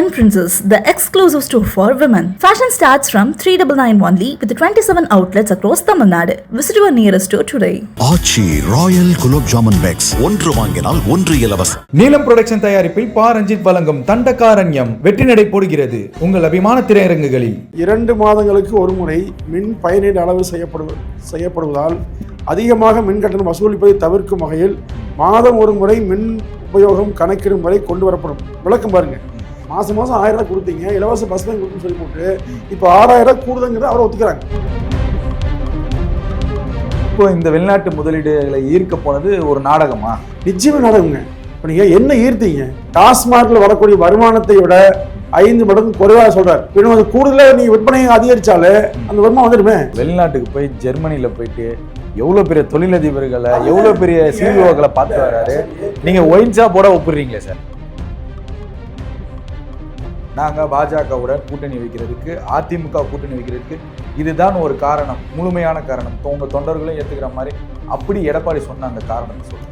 Yen Princess, the exclusive store for women. Fashion starts from 3991 only with 27 outlets across Tamil Nadu. Visit your nearest store today. Aachi royal gulab jamun packs ஒன்று வாங்கினால் ஒன்று இலவசம் நீலம் production தயாரிப்பில் பா ரஞ்சித் வழங்கும் தண்டகாரண்யம் வெற்றி நடை போடுகிறது உங்கள் அபிமான திரையரங்குகளில் இரண்டு மாதங்களுக்கு ஒரு முறை மின் பயனீடு அளவு செய்யப்படு செய்யப்படுவதால் அதிகமாக மின் கட்டணம் வசூலிப்பதை தவிர்க்கும் வகையில் மாதம் ஒரு முறை மின் உபயோகம் கணக்கிடும் வரை கொண்டு வரப்படும் விளக்கம் பாருங்க மாதம் மாதம் ஆயிரம் ரூபாய் கொடுத்தீங்க. இலவச பஸ் பயன் கொடுக்குன்னு சொல்லி போட்டு இப்போ ஆறாயிரம் ரூபாய் கூடுதுங்கிறத அவரை ஒத்துக்கிறாங்க. இப்போ இந்த வெளிநாட்டு முதலீடுகளை ஈர்க்க போனது ஒரு நாடகமா? நிச்சயமே நடக்குங்க இப்போ நீங்கள் என்ன ஈர்த்தீங்க? டாஸ்மார்க்கில் வரக்கூடிய வருமானத்தை விட ஐந்து மடங்கு குறைவாக சொல்றாரு. இன்னும் அது கூடுதலாக நீங்கள் விற்பனையை அதிகரிச்சாலே அந்த வருமானம் வந்துடுமே. வெளிநாட்டுக்கு போய் ஜெர்மனியில போயிட்டு எவ்வளவு பெரிய தொழிலதிபர்களை எவ்வளவு பெரிய சிஇஓக்களை பார்த்து வராரு. நீங்க ஒயின் ஷாப்போட ஒப்பிடுறீங்களே சார்? நாங்கள் பாஜகவுடன் கூட்டணி வைக்கிறதுக்கு அதிமுக கூட்டணி வைக்கிறதுக்கு இதுதான் ஒரு காரணம் முழுமையான காரணம். இப்போ உங்க தொண்டர்களும் ஏற்றுக்கிற மாதிரி அப்படி எடப்பாடி சொன்ன அந்த காரணத்தை சொல்லுங்க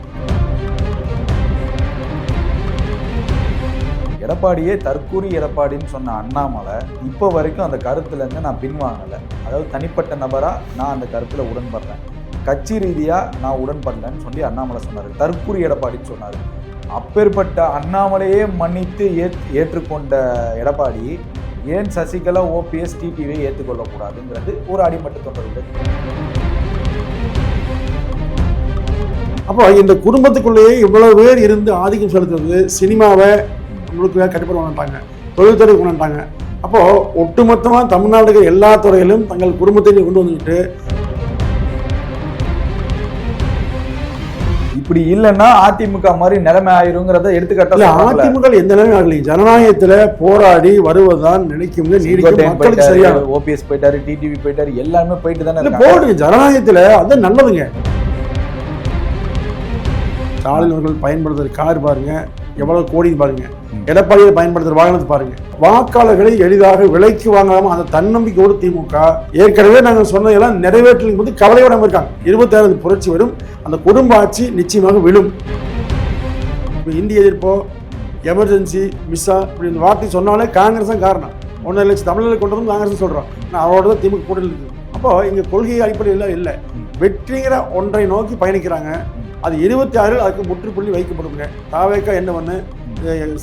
எடப்பாடியே தற்கூரி எடப்பாடின்னு சொன்ன அண்ணாமலை இப்போ வரைக்கும் அந்த கருத்துலேருந்து நான் பின்வாங்கலை. அதாவது தனிப்பட்ட நபராக நான் அந்த கருத்தில் உடன்படுறேன். கட்சி ரீதியாக நான் உடன்படலைன்னு சொல்லி அண்ணாமலை சொன்னார். தற்கூரி எடப்பாடின்னு சொன்னார். அப்பேற்பட்ட அண்ணாமலையே மன்னித்து ஏற் ஏற்றுக்கொண்ட எடப்பாடி ஏன் சசிகலா ஓபிஎஸ் டிடிவியை ஏற்றுக்கொள்ளக்கூடாதுங்கிறது ஒரு அடிமட்ட தொண்டர்களுடைய அப்போ இந்த குடும்பத்துக்குள்ளேயே இவ்வளவு பேர் இருந்து ஆதிக்கம் செலுத்துறது சினிமாவை முழுக்க கட்டுப்பாடு கொண்டாட்டாங்க தொழில்துறை கொண்டாட்டாங்க அப்போது ஒட்டுமொத்தமாக தமிழ்நாடுகள் எல்லா துறையிலும் தங்கள் குடும்பத்தை கொண்டு வந்துக்கிட்டு இப்படி இல்லைன்னா அதிமுக மாதிரி நிலைமை ஆயிருங்கிறத எடுத்துக்காட்டல அதிமுக எந்த நிலையும் ஆகலைங்க ஜனநாயகத்துல போராடி வருவதுதான் நினைக்கும் நீடிக்கும் சரியான ஓபிஎஸ் போயிட்டாரு டிடிவி போயிட்டாரு எல்லாருமே போயிட்டு தானே போடுங்க ஜனநாயகத்துல அது நல்லதுங்க. ஸ்டாலின் அவர்கள் பயன்படுத்துற கார் பாருங்க எவ்வளவு கோடி பாருங்க. எடப்பாடியை எடப்பாடியில் பயன்படுத்துற வாகனத்தை பாருங்க. வாக்காளர்களை எளிதாக விலைக்கு வாங்காம அந்த தன்னம்பிக்கையோடு திமுக ஏற்கனவே நாங்கள் சொன்னதெல்லாம் நிறைவேற்றலின் போது கவலையோட நம்ம இருக்காங்க இருபத்தாறு புரட்சி வரும். அந்த குடும்ப ஆட்சி நிச்சயமாக விழும். இப்போ இந்திய எதிர்ப்போ எமர்ஜென்சி மிஸ்ஸா இப்படி இந்த வார்த்தை சொன்னாலே காங்கிரஸ் தான் காரணம். ஒன்றரை லட்சம் தமிழர்கள் கொண்டு வந்து காங்கிரஸ் சொல்கிறோம் நான் அவரோட தான் திமுக கூட்டணி இருக்குது அப்போ இங்கே கொள்கை அடிப்படையில் இல்லை. வெற்றிங்கிற ஒன்றை நோக்கி பயணிக்கிறாங்க. அது இருபத்தி ஆறில் அதுக்கு முற்றுப்புள்ளி வைக்கப்படுங்க தாவேக்கா என்ன பண்ணு?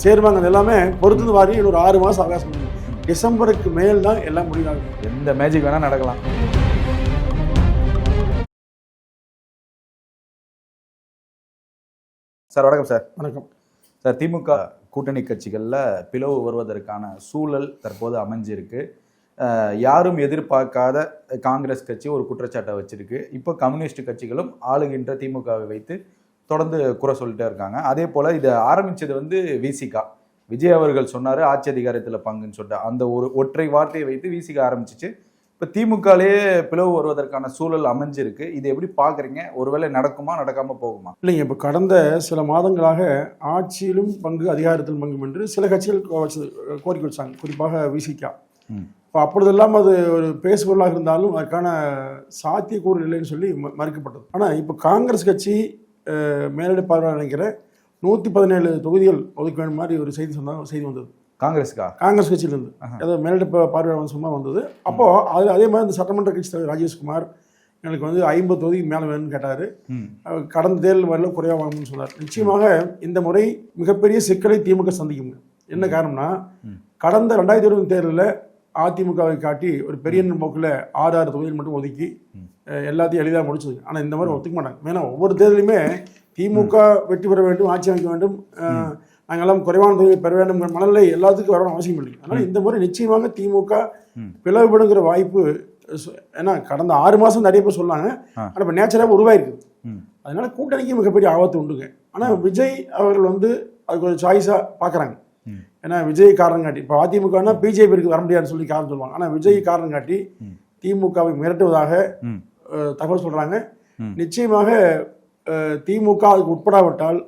சேர்வாங்க எல்லாமே பொறுத்து வாரி இன்னொரு ஆறு மாதம் அவகாசம். டிசம்பருக்கு மேல் தான் எல்லாம் முடிவாகும் எந்த மேஜிக் வேணா நடக்கலாம். சார் வணக்கம் சார். வணக்கம். சார் திமுக கூட்டணி கட்சிகளில் பிளவு வருவதற்கான சூழல் தற்போது அமைஞ்சிருக்கு. யாரும் எதிர்பார்க்காத காங்கிரஸ் கட்சி ஒரு குற்றச்சாட்டை வச்சிருக்கு. இப்போ கம்யூனிஸ்ட் கட்சிகளும் ஆளுகின்ற திமுகவை வைத்து தொடர்ந்து குறை சொல்லிட்டே இருக்காங்க. அதே போல இதை ஆரம்பிச்சது வந்து விசிகா. விஜய் அவர்கள் சொன்னாரு ஆட்சி அதிகாரத்தில் பங்குன்னு சொல்லிட்டு. அந்த ஒரு ஒற்றை வார்த்தையை வைத்து விசிகா ஆரம்பிச்சிச்சு. இப்போ திமுகலேயே பிளவு வருவதற்கான சூழல் அமைஞ்சிருக்கு. இதை எப்படி பார்க்குறீங்க ஒருவேளை நடக்குமா நடக்காம போகுமா? இல்லைங்க இப்போ கடந்த சில மாதங்களாக ஆட்சியிலும் பங்கு அதிகாரத்திலும் பங்கும் என்று சில கட்சிகள் கோரிக்கை வச்சாங்க. குறிப்பாக விசிகா. இப்போ அப்பொழுதெல்லாம் அது ஒரு பேசுபொருளாக இருந்தாலும் அதற்கான சாத்தியக்கூறு இல்லைன்னு சொல்லி மறுக்கப்பட்டது. ஆனால் இப்போ காங்கிரஸ் கட்சி மேலிட பார்வையாளர் நினைக்கிற நூற்றி பதினேழு தொகுதிகள் ஒதுக்க வேண்டும் மாதிரி ஒரு செய்தி சொன்னாங்க செய்தி வந்தது. காங்கிரஸ்கா காங்கிரஸ் கட்சியிலேருந்து. அதாவது மேலிட பார்வையாளர் சொன்னா வந்தது. அப்போது அது அதே மாதிரி இந்த சட்டமன்ற கட்சி தலைவர் ராஜேஷ்குமார் எங்களுக்கு வந்து ஐம்பது தொகுதி மேலே வேணும்னு கேட்டார். கடந்த தேர்தல் வரல குறைவாக வாங்கணும்னு சொன்னார். நிச்சயமாக இந்த முறை மிகப்பெரிய சிக்கலை திமுக சந்திக்குங்க என்ன காரணம்னா. கடந்த ரெண்டாயிரத்தி இருபது தேர்தலில் அதிமுகவை காட்டி ஒரு பெரிய போக்கில் ஆறு ஆறு தொகுதிகள் மட்டும் ஒதுக்கி எல்லாத்தையும் எளிதாக முடிச்சது ஆனால் இந்த மாதிரி ஒத்துக்க மாட்டாங்க. ஏன்னா ஒவ்வொரு தேர்தலையுமே திமுக வெற்றி பெற வேண்டும் ஆட்சி அமைக்க வேண்டும். அஹ், நாங்கெல்லாம் குறைவான தொகுதியை பெற வேண்டும்ங்கிற மனநிலை எல்லாத்துக்கும் வரணும் அவசியம் இல்லை. அதனால் இந்த முறை நிச்சயமாக திமுக. பிளவுபடுங்கிற வாய்ப்பு ஏன்னா கடந்த ஆறு மாதம் நிறைய பேர் சொன்னாங்க. ஆனால் இப்போ நேச்சராக உருவாயிருக்கு. அதனால கூட்டணிக்கு மிகப்பெரிய ஆபத்து உண்டுங்க ஆனால் விஜய் அவர்கள் வந்து அதுக்கு ஒரு சாய்ஸாக பார்க்குறாங்க. ஏன்னா விஜய் காரணம் காட்டி இப்போ அதிமுகனா பிஜேபிக்கு வர முடியாதுன்னு சொல்லி காரணம் சொல்லுவாங்க. ஆனால் விஜய் காரணம் காட்டி. திமுகவை மிரட்டுவதாக தகவல் சொல்கிறாங்க. நிச்சயமாக திமுக அதுக்கு உட்படாவிட்டால்.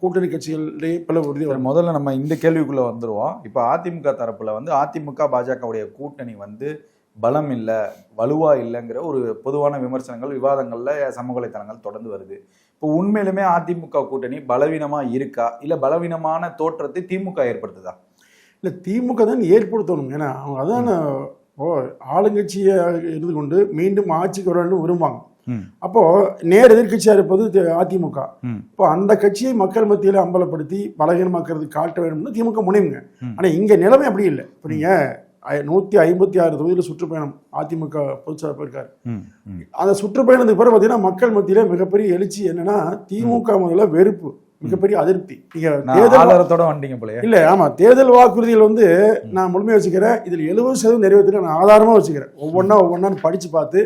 கூட்டணி கட்சிகளிடையே பிளவு உறுதி சரி, வரும். முதல்ல நம்ம இந்த கேள்விக்குள்ள வந்துருவோம். இப்போ அதிமுக தரப்புல வந்து அதிமுக பாஜகவுடைய கூட்டணி வந்து பலம் இல்லை வலுவா இல்லைங்கிற ஒரு பொதுவான விமர்சனங்கள் விவாதங்கள்ல சமூக வலைத்தளங்கள் தொடர்ந்து வருது. இப்போ உண்மையிலுமே அதிமுக கூட்டணி பலவீனமா இருக்கா? இல்ல பலவீனமான தோற்றத்தை திமுக ஏற்படுத்துதா? இல்லை திமுக தான் ஏற்படுத்தணும். ஏன்னா அவங்க அதான் ஓ ஆளுங்கட்சியை இருந்து கொண்டு மீண்டும் ஆட்சிக்கு வர வேண்டும் விரும்புவாங்க. அப்போ நேர் எதிர்க்கட்சியாக இருப்பது அதிமுக. இப்போ அந்த கட்சியை மக்கள் மத்தியில் அம்பலப்படுத்தி பலகீனமாக்குறது காட்ட வேணும்னு திமுக முனைவுங்க ம். ஆனால் இங்கே நிலைமை அப்படி இல்லை இப்போ நீங்கள் நூற்றி ஐம்பத்தி ஆறு தொகுதியில் சுற்றுப்பயணம் அதிமுக பொதுச்செயலாளர் போயிருக்காரு. அந்த சுற்றுப்பயணத்துக்கு பிறகு பார்த்தீங்கன்னா மக்கள் மத்தியில மிகப்பெரிய எழுச்சி என்னன்னா திமுக முதல்ல வெறுப்பு மிகப்பெரிய அதிருப்தி. நீங்க ஆதாரத்தோட வந்தீங்க போலயே. இல்ல ஆமா தேர்தல் வாக்குறுதிகள் வந்து நான் முழுமையா வச்சுக்கிறேன். இதுல எழுபது சதவீதம் நிறைவேற்ற நான் ஆதாரமா வச்சுக்கிறேன். ஒவ்வொன்றா ஒவ்வொன்றா படிச்சு பார்த்து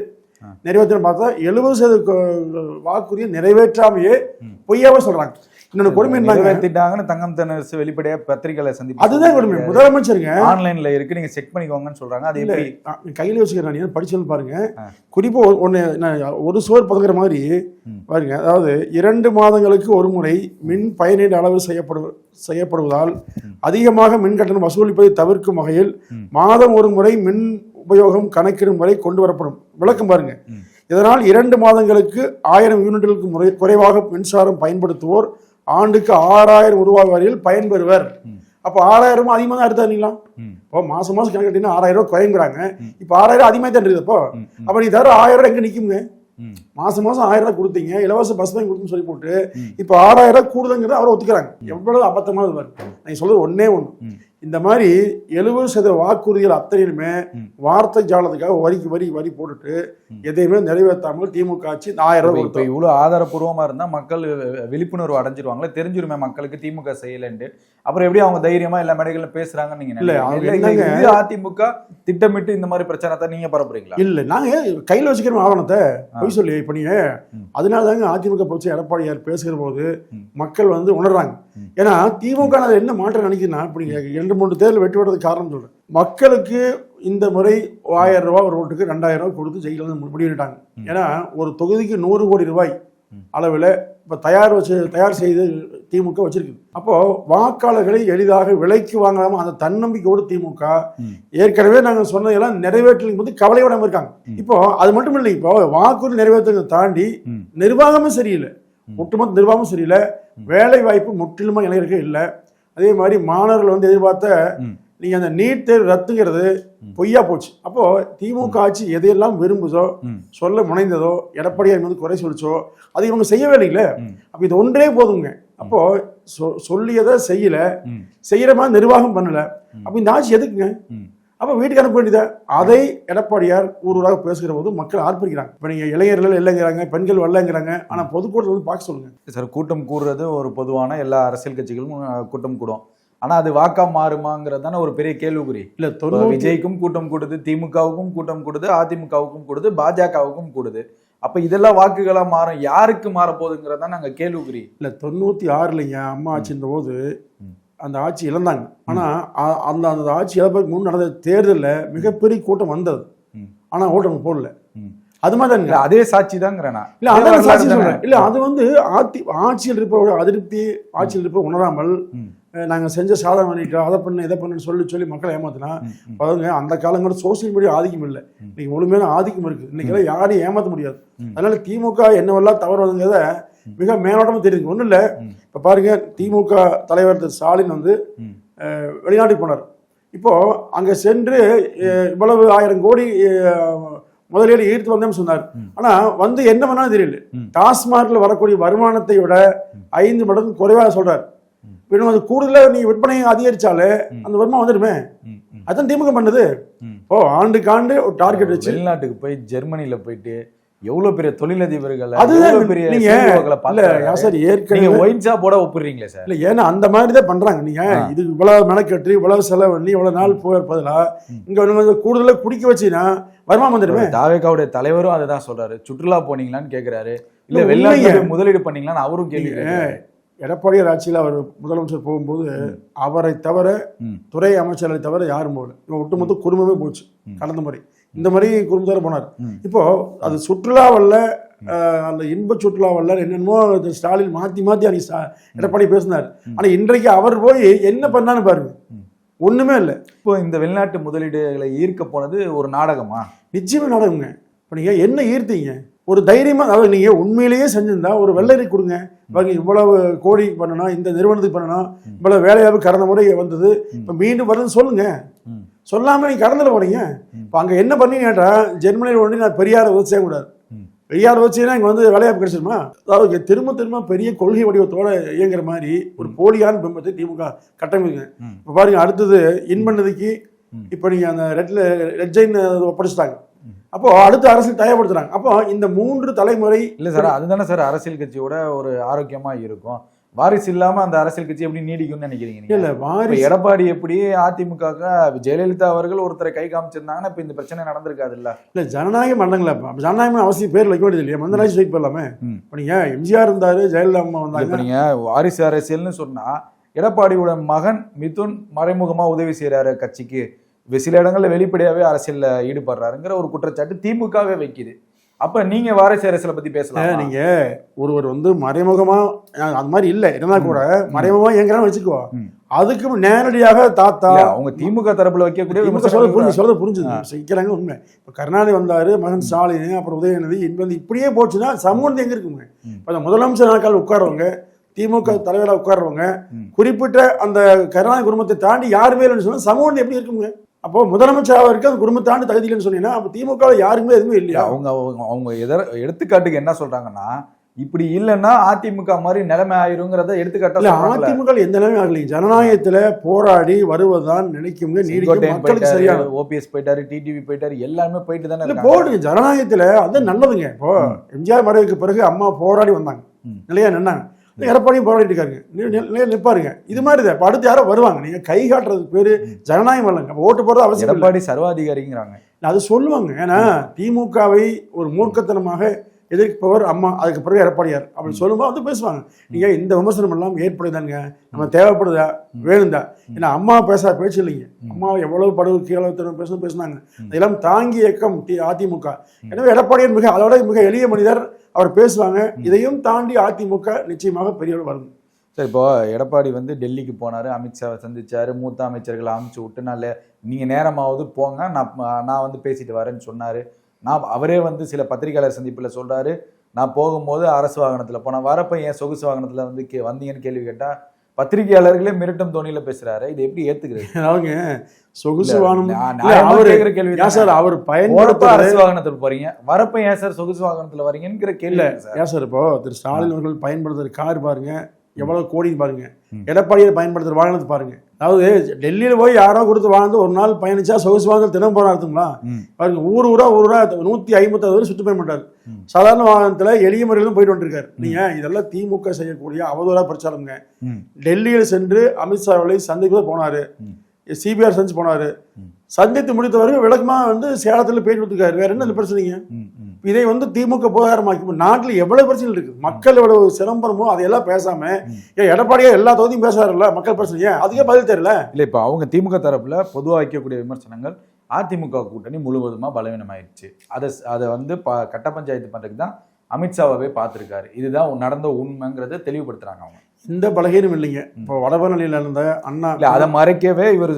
நிறைவேற்ற பார்த்தா எழுபது சதவீத வாக்குறுதியை நிறைவேற்றாமையே பொய்யாவே சொல்றாங்க. இன்னொன்று கொடுமை நிறைவேத்திட்டாங்கன்னு தங்கம் தென்னரசு வெளிப்படையா பத்திரிகையில சந்திப்பு அதுதான் கொடுமை. முதலமைச்சருங்க. ஆன்லைன்ல இருக்கு. நீங்க செக் பண்ணிக்கோங்கன்னு சொல்றாங்க. அது எப்படி? கையில வச்சுக்கிறேன் நீங்க படிச்சு பாருங்க. குறிப்பா நான் ஒரு சோறு பதுங்குற மாதிரி. பாருங்க. அதாவது இரண்டு மாதங்களுக்கு ஒரு முறை மின் பயனீடு அளவு செய்யப்படு செய்யப்படுவதால் அதிகமாக மின் கட்டணம் வசூலிப்பதை தவிர்க்கும் வகையில். மாதம் ஒரு முறை மின் உபயோகம் கணக்கிடும் முறை கொண்டு வரப்படும். விளக்கம் பாருங்க. இதனால் இரண்டு மாதங்களுக்கு ஆயிரம் யூனிட்டுகளுக்கு முறை குறைவாக மின்சாரம் பயன்படுத்துவோர் ஆண்டுக்கு ஆறாயிரம் ரூபாய் வரையில் பயன்பெறுவர். அப்போ ஆறாயிரமும் அதிகமாக தான் எடுத்தா இல்லைங்களா ம். இப்போ மாசம் மாசம் கணக்கு கட்டினா ஆறாயிரம் ரூபாய் குறைங்கிறாங்க இப்போ ஆறாயிரம் அதிகமாக தான் இருக்குது ம். அப்போ நீ தர ஆயிரம் ரூபாய் எங்க நிக்குங்க ம். மாசம் மாசம் ஆயிரம் ரூபாய் கொடுத்தீங்க இலவச பஸ் தான் கொடுத்துன்னு சொல்லி போட்டு. இப்போ ஆறாயிரம் ரூபாய் கூடுதுங்கிறத அவரை ஒத்துக்கிறாங்க எவ்வளவு அபத்தமானது பாருங்க நீங்க சொல்றது ஒண்ணே ஒண்ணு. இந்த மாதிரி எழுபது சதவீத வாக்குறுதிகள் அத்தனையுமே. வார்த்தை ஜாலத்துக்காக வரிக்கு வரி வரி போட்டுட்டு எதையுமே நிறைவேற்றாமல் திமுக ஆட்சி ஆயிரம் ரூபாய் இப்ப கொடுத்தோம் இவ்வளவு ஆதாரப்பூர்வமா இருந்தா மக்கள் விழிப்புணர்வு அடைஞ்சிருவாங்களே தெரிஞ்சிருமே மக்களுக்கு திமுக செய்யலன்ட்டு அப்புறம் எப்படி அவங்க தைரியமா எல்லா மேடைகள்ல பேசுறாங்கன்னு நீங்க இல்ல, நினைக்கிறீங்க? அவங்க இல்ல, இல்ல, என்னங்க- இது அதிமுக திட்டமிட்டு இந்த மாதிரி பிரச்சாரத்தை நீங்க பரப்புறீங்களா இல்ல நாங்க கையில வச்சுக்கிறோம் ஆவணத்தை பொய் சொல்லி இப்ப நீங்க ம். அதனால தாங்க அதிமுக பற்றி எடப்பாடியார் பேசுகிற போது. மக்கள் வந்து உணர்றாங்க. ஏன்னா திமுக என்ன மாற்றம் நினைக்குதுன்னா இப்ப இரண்டு மூணு தேர்தல் வெற்றி பெறதுக்கு காரணம் சொல்றேன் மக்களுக்கு இந்த முறை ஆயிரம் ரூபாய் ஒரு ஓட்டுக்கு ரெண்டாயிரம் ரூபாய் கொடுத்து வந்து முடிவிட்டாங்க. ஏன்னா ஒரு தொகுதிக்கு நூறு கோடி ரூபாய். அளவில் இப்போ தயார் வச்சு தயார் செய்து திமுக வச்சிருக்குது அப்போ வாக்காளர்களை எளிதாக விலைக்கு வாங்காம அந்த தன்னம்பிக்கையோடு திமுக. ஏற்கனவே நாங்கள் சொன்னதெல்லாம் நிறைவேற்றலின் போது கவலையோட இருக்காங்க. இப்போ அது மட்டும் இல்லை இப்போ வாக்குறுதி நிறைவேற்றத்தை தாண்டி. நிர்வாகமும் சரியில்லை. ஒட்டுமொத்த நிர்வாகமும் சரியில்லை வேலை வாய்ப்பு முற்றிலுமா இளைஞர்கள் இல்லை அதே மாதிரி மாணவர்கள் வந்து எதிர்பார்த்த. நீங்க அந்த நீட் தேர்வு ரத்துங்கிறது. பொய்யா போச்சு அப்போ திமுக ஆட்சி எதையெல்லாம் விரும்புதோ. சொல்ல முனைந்ததோ எடப்பாடியார் வந்து குறை சொல்லிச்சோ அது இவங்க செய்யவே இல்லைல்ல ம். அப்ப இது ஒன்றே போதுங்க அப்போ சொ- சொல்லியதை செய்யல. செய்யற மாதிரி நிர்வாகம் பண்ணல. அப்ப இந்த ஆட்சி எதுக்குங்க. அப்ப வீட்டுக்கு அனுப்ப வேண்டியதா. அதை எடப்பாடியார் ஊர் ஊராக பேசுகிற போது மக்கள் ஆர்ப்பரிக்கிறாங்க. இப்ப நீங்க இளைஞர்கள் இல்லைங்கிறாங்க பெண்கள் வரலங்கிறாங்க. ஆனா பொதுக்கூட்டத்தில் வந்து பார்க்க சொல்லுங்க. சார் கூட்டம் கூடுறது ஒரு பொதுவான எல்லா அரசியல் கட்சிகளும் கூட்டம் கூடும். ஆனா அது வாக்கா மாறுமாங்கிறது தானே ஒரு பெரிய கேள்விக்குறி. இல்ல தொண்ணூத்தி விஜய்க்கும் கூட்டம் கூடுது திமுகவுக்கும் கூட்டம் கூடுது அதிமுகவுக்கும் கூடுது பாஜகவுக்கும் கூடுது. அப்ப இதெல்லாம் வாக்குகளா மாறும் யாருக்கு மாற போகுதுங்கிறதா நாங்க கேள்விக்குறி. இல்ல தொண்ணூத்தி ஆறுலங்க அம்மா இருந்த போது. அந்த ஆட்சி இழந்தாங்க ஆனா அ- அந்த அந்த ஆட்சி இழப்பதற்கு முன் நடந்த தேர்தல்ல மிகப்பெரிய கூட்டம் வந்தது ம். ஆனா ஓட்டு போடல. அது மாதிரி தாங்க அதே சாட்சி தாங்கிறேன். இல்ல அதே சாட்சி தானே? சொல்றேன் இல்ல அது வந்து ஆட்சி ஆட்சியில் இருப்பவரோட அதிருப்தி ஆட்சியில் இருப்ப உணராமல் நாங்க செஞ்ச சாதனை பண்ணிட்டோம் அதை பண்ணு இதை பண்ணுன்னு சொல்லி சொல்லி மக்களை ஏமாத்தினா. பாருங்க அந்த காலங்களில் சோசியல் மீடியா ஆதிக்கம் இல்லை. இன்னைக்கு முழுமையான ஆதிக்கம் இருக்கு இன்னைக்கு யாரையும் ஏமாத்த முடியாது. அதனால திமுக என்னவெல்லாம் தவறு வருங்கிறத மிக மேலோட்டமா தெரியுது ஒண்ணும் இல்ல. இப்ப பாருங்க திமுக தலைவர் திரு ஸ்டாலின் வந்து வெளிநாட்டுக்கு போனார் இப்போ அங்க சென்று இவ்வளவு ஆயிரம் கோடி முதலீடு ஈர்த்து வந்தேன்னு சொன்னார். ஆனா வந்து என்ன பண்ணாலும் தெரியல. டாஸ்மார்க்ல வரக்கூடிய வருமானத்தை விட ஐந்து மடங்கு குறைவாக சொல்றாரு ம். இன்னும் அது கூடுதலா நீ விற்பனையை அதிகரிச்சாலே. அந்த வருமானம் வந்துடுமே. அதான் திமுக பண்ணுது. ஓ ஆண்டுக்கு ஆண்டு ஒரு டார்கெட் வச்சு வெளிநாட்டுக்கு போய் ஜெர்மனில போயிட்டு எவ்வளவு பெரிய தொழிலதிபர்கள் அதுதான் பெரிய நீங்க நீங்க ஏற்கனவே ஒயின் ஷாப்போட ஒப்பிடுறீங்களே சார் இல்ல ஏன்னா அந்த மாதிரி தான் பண்றாங்க நீங்க. இது இவ்வளவு மெனக்கட்டு இவ்வளவு செலவு பண்ணி இவ்வளவு நாள் போய் பதிலா ம். இங்க கூடுதலா குடிக்க வச்சுனா வருமானம் வந்துடுமே தாவேக்காவுடைய தலைவரும் அதுதான் சொல்றாரு சுற்றுலா போனீங்களான்னு கேக்குறாரு இல்ல. போய் முதலீடு பண்ணீங்களான்னு அவரும் கேள்வி. எடப்பாடியார் ஆட்சியில் அவர் முதலமைச்சர் போகும்போது அவரை தவிர. துறை அமைச்சர்களை தவிர யாரும் போகல ஒட்டுமொத்த குடும்பமே போச்சு. கடந்த முறை இந்த மாதிரி குடும்பத்தோட போனார். இப்போ அது சுற்றுலாவல்ல அந்த இன்ப சுற்றுலாவல்ல என்னென்னமோ ஸ்டாலின் மாத்தி மாத்தி அன்னைக்கு எடப்பாடி பேசினார். ஆனா இன்றைக்கு அவர் போய் என்ன பண்ணான்னு பாருங்க. ம். ஒண்ணுமே இல்லை. இப்போ இந்த வெளிநாட்டு முதலீடுகளை ஈர்க்க போனது ஒரு நாடகமா? நிச்சயமா நடக்குங்க இப்போ நீங்க என்ன ஈர்த்தீங்க? ஒரு தைரியமா அதாவது நீங்க உண்மையிலேயே செஞ்சிருந்தா ஒரு வெள்ளரி கொடுங்க. பாருங்க இவ்வளவு கோடி பண்ணணும் இந்த நிறுவனத்துக்கு பண்ணணும் இவ்வளவு வேலையாவது கடந்த முறை வந்தது. இப்ப மீண்டும் வருதுன்னு சொல்லுங்க. ம். சொல்லாம நீங்க கடந்துல போறீங்க இப்ப அங்க என்ன பண்ணி கேட்டா ஜெர்மனியில் ஒன்று நான் பெரியார செய்யக்கூடாது ம். பெரியார் வச்சுன்னா இங்க வந்து வேலையாப்பு கிடைச்சிருமா? அதாவது திரும்ப திரும்ப பெரிய கொள்கை வடிவத்தோட இயங்குற மாதிரி ஒரு போலியான பிம்பத்தை திமுக கட்டமைக்குங்க ம். இப்ப பாருங்க அடுத்தது இன்பநிதிக்கு ம். இப்ப நீங்க அந்த ரெட்ல ரெட் ஜெயின் ஒப்படைச்சிட்டாங்க. அப்போ அடுத்த அரசியல் தயார்படுத்துறாங்க அப்போ இந்த மூன்று தலைமுறை இல்ல சார் அதுதானே சார் அரசியல் கட்சியோட ஒரு ஆரோக்கியமா இருக்கும். வாரிசு இல்லாம அந்த அரசியல் கட்சி எப்படி நீடிக்கும்னு நினைக்கிறீங்க? இல்ல வாரிசு எடப்பாடி எப்படி அதிமுக ஜெயலலிதா அவர்கள் ஒருத்தரை கை காமிச்சிருந்தாங்கன்னா இப்ப இந்த பிரச்சனை நடந்திருக்காது இல்ல இல்ல ஜனநாயகம் பண்ணலங்களா அப்ப ஜனநாயகம் அவசியம் பேர் வைக்க வேண்டியது இல்லையா மந்தராஜ் ஸ்ட்ரைக் பண்ணலாமே நீங்க எம்ஜிஆர் இருந்தாரு ஜெயலலிதா அம்மா இப்ப வந்தாங்க. நீங்க வாரிசு அரசியல்னு சொன்னா எடப்பாடியோட மகன் மிதுன் மறைமுகமா உதவி செய்யறாரு கட்சிக்கு. சில இடங்கள்ல வெளிப்படையாவே அரசியல்ல ஈடுபடுறாருங்கிற ஒரு குற்றச்சாட்டு திமுகவே வைக்குது. அப்ப நீங்க வாரிசு அரசியலை பத்தி பேசலாம்? நீங்க ஒருவர் வந்து மறைமுகமா அந்த மாதிரி இல்ல இருந்தா கூட மறைமுகமா எங்கிறான்னு வச்சுக்கோ. ம். அதுக்கு நேரடியாக தாத்தா அவங்க திமுக தரப்புல வைக்கக்கூடிய திமுக புரிஞ்சு சொல்றது புரிஞ்சுது. சிக்கிறாங்க உண்மை. இப்ப கருணாநிதி வந்தாரு மகன் ஸ்டாலின் அப்புறம் உதயநிதி இன்பந்தி இப்படியே போச்சுன்னா சமூகம் எங்க இருக்குங்க. இப்ப முதலமைச்சர் நாட்கள் உட்கார்றவங்க திமுக தலைவரா உட்கார்றவங்க. குறிப்பிட்ட அந்த கருணாநிதி குடும்பத்தை தாண்டி யாருமே இல்லைன்னு சொன்னா சமூகம் எப்படி இருக்குங்க? அப்போ முதலமைச்சராக இருக்கு அந்த குடும்பத்தை தாண்டி தகுதி இல்லைன்னு சொன்னீங்கன்னா அப்ப திமுக ல யாருக்குமே எதுவுமே இல்லையா? அவங்க அவங்க எதர் எடுத்துக்காட்டுக்கு என்ன சொல்றாங்கன்னா இப்படி இல்லைன்னா அதிமுக மாதிரி நிலைமை ஆயிருங்கிறத எடுத்துக்காட்டா இல்ல சொல்றாங்கல்ல. அதிமுக எந்த நிலைமையும் ஆகலைங்க ஜனநாயகத்துல போராடி வருவதுதான் செங்கோட்டையன் மக்களுக்கு சரியான ஓபிஎஸ் போயிட்டாரு டிடிவி போயிட்டாரு எல்லாருமே போயிட்டு தானே போடுங்க ஜனநாயகத்துல அது நல்லதுங்க. இப்போ எம்ஜிஆர் மறைவுக்கு பிறகு அம்மா போராடி வந்தாங்க. ம். நிலையா நின்னாங்க. எடப்பாடியும் போராடிட்டு இருக்காருங்க. நி- நி- நிலையா நிப்பாருங்க. இது மாதிரி தான். அடுத்து யாரோ வருவாங்க. நீங்க கை காட்டுறதுக்கு பேரு ஜனநாயகம் அப்ப ஓட்டு போறது அவசியம் எடப்பாடி சர்வாதிகாரிங்கிறாங்க. அது சொல்லுவாங்க. ஏன்னா திமுகவை ஒரு மூர்க்கத்தனமாக எதிர்ப்பவர் அம்மா அதுக்கு பிறகு எடப்பாடியார் அப்படி சொல்லும்போது வந்து பேசுவாங்க. நீங்க இந்த விமர்சனம் எல்லாம் ஏற்படுதானுங்க? நம்ம தேவைப்படுதா? வேணுந்தா ஏன்னா அம்மா பேச பேச்சு இல்லைங்க. அம்மா எவ்வளவு படகு கீழே பேசணும் பேசினாங்க. அதெல்லாம் தாங்கி இயக்கம் தி- அதிமுக. எனவே எடப்பாடியார் மிக அதோட மிக எளிய மனிதர். அவர் பேசுவாங்க. இதையும் தாண்டி அதிமுக நிச்சயமாக பெரிய அளவு வரும். சரி இப்போ எடப்பாடி வந்து டெல்லிக்கு போனாரு அமித்ஷாவை சந்திச்சாரு மூத்த அமைச்சர்களை அமுச்சு விட்டு நான் லே- நீங்க நேரமாவது போங்க நான் நான் வந்து பேசிட்டு வரேன்னு சொன்னாரு. நான் அவரே வந்து சில பத்திரிகையாளர் சந்திப்புல சொல்றாரு நான் போகும்போது அரசு வாகனத்துல போனேன். வரப்ப ஏன் சொகுசு வாகனத்துல வந்து கே வந்தீங்கன்னு கேள்வி கேட்டா பத்திரிகையாளர்களே மிரட்டும் தோணியில பேசுறாரு. இது எப்படி ஏத்துக்கிறது? அவங்க சொகுசு வாகனம் அவரு கேக்குற கேள்வி சார் அவர் போறப்ப பயன்படுத்துறது அரசு வாகனத்துல போறீங்க. வரப்ப ஏன் சார் சொகுசு வாகனத்துல வரீங்கங்கிற கேள்வி. ஏன் சார். இப்போ? திரு ஸ்டாலின் அவர்கள் பயன்படுத்துற கார் பாருங்க எவ்வளவு கோடி பாருங்க. எடப்பாடியார் பயன்படுத்துற வாகனத்தை பாருங்க. அதாவது டெல்லியில போய் யாரோ கொடுத்து வாழ்ந்து ஒரு நாள் பயணிச்சா சொகுசு வாகனம் தினம் போன அர்த்தங்களா. பாருங்க ஊர் ஊரா ஒரு ஊரா நூத்தி ஐம்பத்தாறு வரை சுற்றுப்பயணம் பண்றாரு ம். சாதாரண வாகனத்துல எளிய முறையிலும் போயிட்டு வந்துருக்காரு. நீங்க இதெல்லாம் திமுக செய்யக்கூடிய அவதூறா பிரச்சாரம்ங்க. டெல்லியில் சென்று அமித்ஷாவை சந்திக்க போனாரு. சிபிஆர் சந்திச்சு போனாரு. சந்தித்து முடித்தவரைக்கும் விளக்கமா வந்து சேலத்துல பேட்டி கொடுத்துருக்காரு. வேற என்ன பிரச்சனைங்க. இதை வந்து திமுக போகாரமாக்கி நாட்டில் எவ்வளவு பிரச்சனை இருக்கு? மக்கள் எவ்வளவு சிரமமோ அதையெல்லாம் பேசாம ஏன் எடப்பாடியா எல்லா தொகுதியும் பேசுறாருல்ல மக்கள் பிரச்சனை. ஏன்? அதுக்கே பதில் தெரியல. இல்ல இப்ப அவங்க திமுக தரப்புல பொதுவாக வைக்கக்கூடிய விமர்சனங்கள் அதிமுக கூட்டணி முழுவதுமா பலவீனமாயிடுச்சு. அதை அதை வந்து ப கட்ட பஞ்சாயத்து பண்றதுக்கு தான் அமித்ஷாவே பார்த்துருக்காரு. இதுதான் நடந்த உண்மைங்கிறத தெளிவுபடுத்துறாங்க அவங்க. இந்த பலகீனம் இல்லைங்க. இப்போ வடபழனியில இருந்த அண்ணா இல்ல அதை மறைக்கவே இவர்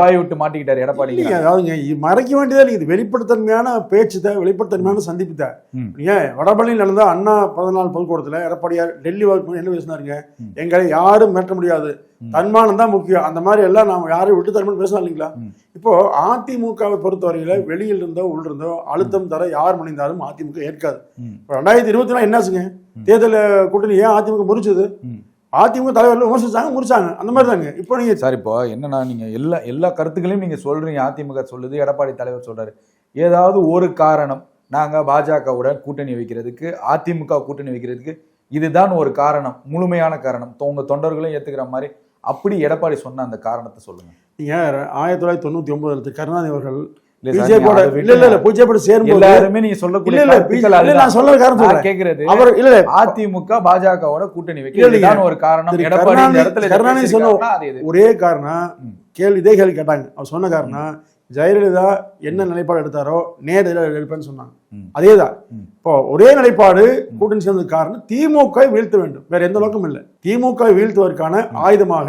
வாய் விட்டு மாட்டிக்கிட்டாரு எடப்பாடி இல்லைங்க அதாவதுங்க இது மறைக்க வேண்டியதே இல்லை இது வெளிப்படுத்தன்மையான பேச்சு தான் வெளிப்படுத்தன்மையான சந்திப்பு தான். ஏன் வடபழனியில் நடந்த அண்ணா பதினாலு பொதுக்கூடத்தில் எடப்பாடியார் டெல்லி என்ன பேசினாருங்க. எங்களை யாரும் மிரட்ட முடியாது. தன்மானம் தான் முக்கியம். அந்த மாதிரி எல்லாம் நாம யாரும் விட்டு தரணும் பேசலாம் இல்லைங்களா. இப்போ அதிமுகவை பொறுத்தவரையில வெளியில் இருந்தோ உள் இருந்தோ அழுத்தம் தர யார் மணிந்தாலும் அதிமுக ஏற்காது. ரெண்டாயிரத்தி இருபத்தி நாலு என்னாச்சுங்க? தேர்தல் கூட்டணி ஏன் அதிமுக முறிச்சது. அதிமுக தலைவர்கள் விமர்சிச்சாங்க முறிச்சாங்க. அந்த மாதிரி தாங்க. இப்போ நீங்க சார் இப்போ என்னன்னா நீங்க எல்லா எல்லா கருத்துக்களையும் நீங்க சொல்றீங்க. அதிமுக சொல்லுது எடப்பாடி தலைவர் சொல்றாரு. ஏதாவது ஒரு காரணம் நாங்க பாஜகவுடன் கூட்டணி வைக்கிறதுக்கு அதிமுக கூட்டணி வைக்கிறதுக்கு இதுதான் ஒரு காரணம் முழுமையான காரணம். உங்க தொண்டர்களும் ஏத்துக்கிற மாதிரி அப்படி எடப்பாடி சொன்ன அந்த காரணத்தை சொல்லுங்க. நீங்க ஆயிரத்தி தொள்ளாயிரத்தி தொண்ணூத்தி ஒன்பதுல கருணாநிதி அவர்கள் அதிமுக பாஜகவோட கூட்டணி ஒரு காரணம். எடப்பாடி. ஒரே காரணம். கேள்வி இதே கேள்வி கேட்டாங்க. அவர் சொன்ன காரணம் ஜெயலலிதா என்ன நிலைப்பாடு எடுத்தாரோ நேரடியாக எடுப்பேன்னு சொன்னாங்க. ம். அதேதான். ம். இப்போ ஒரே நிலைப்பாடு கூட்டணி சேர்ந்தது காரணம் திமுக வீழ்த்த வேண்டும். வேற எந்த நோக்கமும் இல்லை. திமுக வீழ்த்துவதற்கான ஆயுதமாக